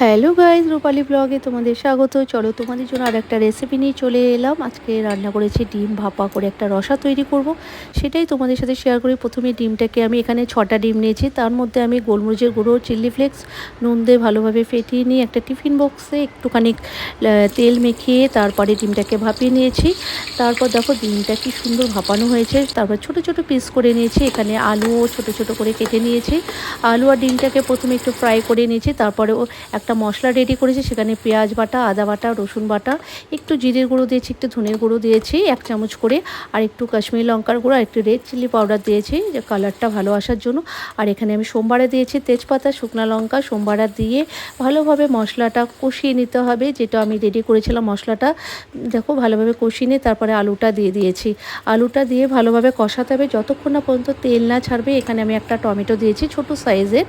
Hello guys রূপালি ব্লগে তোমাদের স্বাগত। চলো তোমাদের জন্য আর একটা রেসিপি নিয়ে চলে এলাম। আজকে রান্না করেছি ডিম ভাপা করে একটা রসা তৈরি করব। সেটাই তোমাদের সাথে শেয়ার করি। প্রথমে ডিমটাকে আমি এখানে ছটা ডিম নিয়েছি। তার মধ্যে আমি গোলমরিচের গুঁড়ো চিল্লি ফ্লেক্স নুন দিয়ে ভালোভাবে ফেটিয়ে নিয়ে একটা টিফিন বক্সে একটুখানি তেল মেখিয়ে তারপরে ডিমটাকে ভাপিয়ে নিয়েছি। তারপর দেখো ডিমটা কি সুন্দর ভাপানো হয়েছে। তারপর ছোট ছোট পিস করে নিয়েছি। এখানে আলুও ছোট ছোট করে কেটে নিয়েছি। আলু আর ডিমটাকে প্রথমে একটু ফ্রাই করে নিয়েছি। তারপরে ও একটা মশলা রেডি করেছি, সেখানে পেঁয়াজ বাটা, আদা বাটা, রসুন বাটা, একটু জিরের গুঁড়ো দিয়েছি, একটু ধনের গুঁড়ো দিয়েছি, এক চামচ করে, আর একটু কাশ্মীরি লঙ্কার গুঁড়ো, আর একটু রেড চিলি পাউডার দিয়েছি, যে কালারটা ভালো আসার জন্য। আর এখানে আমি সোমবারে দিয়েছি তেজপাতা, শুকনো লঙ্কা, সোমবারা দিয়ে ভালোভাবে মশলাটা কষিয়ে নিতে হবে, যেটা আমি রেডি করেছিলাম মশলাটা, দেখো ভালোভাবে কষিয়ে নিয়ে তারপরে আলুটা দিয়ে দিয়েছি। আলুটা দিয়ে ভালোভাবে কষাতে হবে, যতক্ষণ না পর্যন্ত তেল না ছাড়বে, এখানে আমি একটা টমেটো দিয়েছি, ছোট সাইজের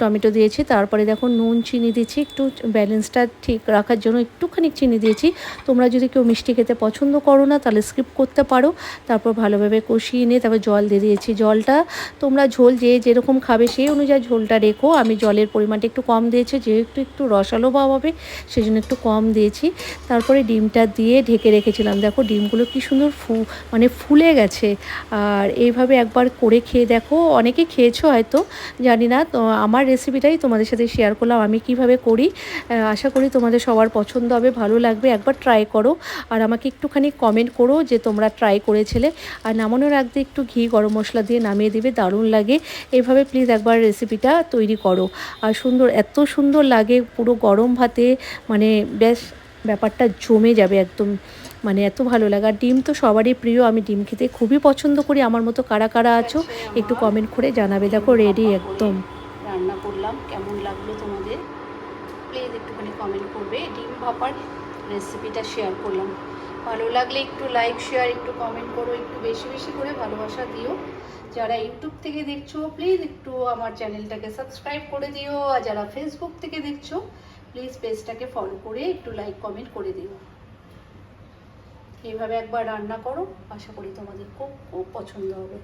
টমেটো দিয়েছি, তারপরে দেখো নুন, চিনি দিয়েছি একটু ব্যালেন্সটা ঠিক রাখার জন্য একটুখানি চিনি দিয়েছি। তোমরা যদি কেউ মিষ্টি খেতে পছন্দ করো না, তাহলে স্কিপ করতে পারো। তারপর ভালোভাবে কষিয়ে নিয়ে তারপর জল দিয়ে দিয়েছি। জলটা তোমরা ঝোল যে যেরকম খাবে সেই অনুযায়ী ঝোলটা রেখো। আমি জলের পরিমাণটা একটু কম দিয়েছি, যেহেতু একটু রসালো ভাব হবে সেই জন্য একটু কম দিয়েছি। তারপরে ডিমটা দিয়ে ঢেকে রেখেছিলাম। দেখো ডিমগুলো কি সুন্দর ফু মানে ফুলে গেছে। আর এইভাবে একবার করে খেয়ে দেখো। অনেকে খেয়েছো হয়তো, জানি না। তো আমার রেসিপিটাই তোমাদের সাথে শেয়ার করলাম। আমি কীভাবে করি আশা করি তোমাদের সবার পছন্দ হবে, ভালো লাগবে। একবার ট্রাই করো আর আমাকে একটুখানি কমেন্ট করো যে তোমরা ট্রাই করেছিলে। আর নামানোর আগে একটু ঘি, গরম মশলা দিয়ে নামিয়ে দিবে, দারুণ লাগে। এইভাবে প্লিজ একবার রেসিপিটা তৈরি করো। আর সুন্দর, এত সুন্দর লাগে পুরো গরম ভাতে মানে বেশ ব্যাপারটা জমে যাবে একদম মানে এত ভালো লাগে। আর ডিম তো সবারই প্রিয়, আমি ডিম খেতে খুবই পছন্দ করি। আমার মতো কারা কারা আছো, একটু কমেন্ট করে জানাবে। দেখো রেডি একদম। রান্না করলাম, কেমন লাগল তোমাদের? প্লিজ একটুখানি কমেন্ট করবে। ডিম ভাপার রেসিপিটা শেয়ার করলাম। ভালো লাগলে একটু লাইক শেয়ার একটু কমেন্ট করো, একটু বেশি বেশি করে ভালোবাসা দিও। যারা ইউটিউব থেকে দেখছ প্লিজ একটু আমার চ্যানেলটাকে সাবস্ক্রাইব করে দিও। আর যারা ফেসবুক থেকে দেখছ প্লিজ পেজটাকে ফলো করে একটু লাইক কমেন্ট করে দিও। এইভাবে একবার রান্না করো। আশা করি তোমাদের খুব খুব পছন্দ হবে।